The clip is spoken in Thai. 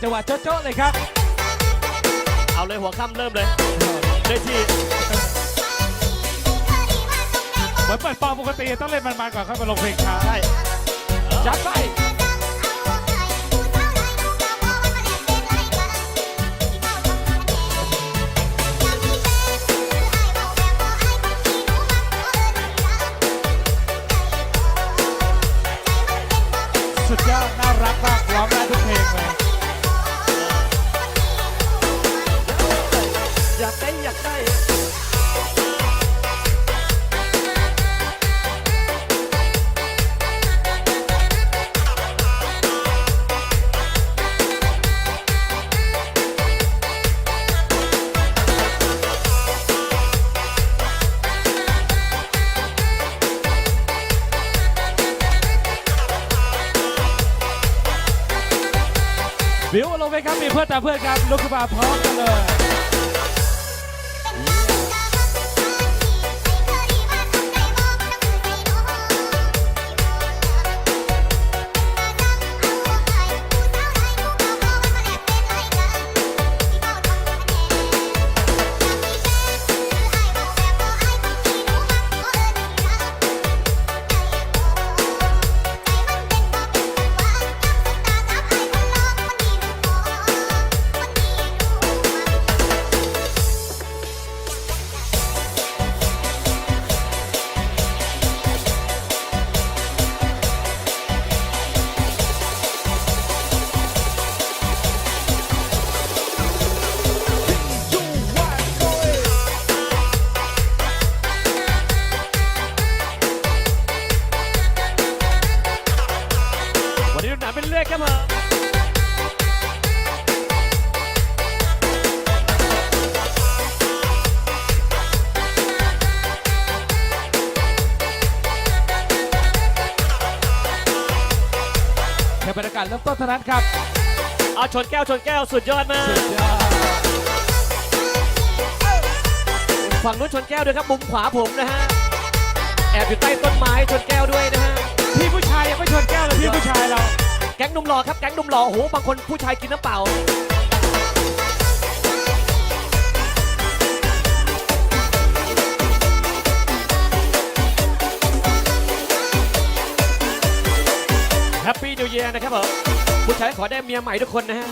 โจ๊ะโจ๊ะเลยครับ เอาเลยหัวค่ำเริ่มเลยเลยที่เหมือนเปิดปอปกติต้องเล่นมันๆก่อนเข้าไปลงเพลงช้าใช่จัดไปสุดยอดน่ารักมากร้องได้ทุกเพลงเลยากได้อยาได้บิวลงไปครับมีเพื่อนตาเพื่อนครับลุกขึ้นมาพร้อมกันเลย วันนี้ดูหนังเป็นเรื่อยครับผมแค่บรรยากาศเริ่มต้นเท่านั้นครับ เอาชนแก้วชนแก้วสุดยอดมากสุดยอดฝั่งนู้นชนแก้วด้วยครับมุมขวาผมนะฮะ แอบอยู่ใต้ต้นไม้ชนแก้วด้วย งหนุ่มหล่อครับแก๊งหนุ่มหล่อโอ้โหบางคนผู้ชายกินน้ำเปล่าแฮปปี้นิวเยียร์นะครับผมผู้ชายขอได้เมียใหม่ทุกคนนะฮะ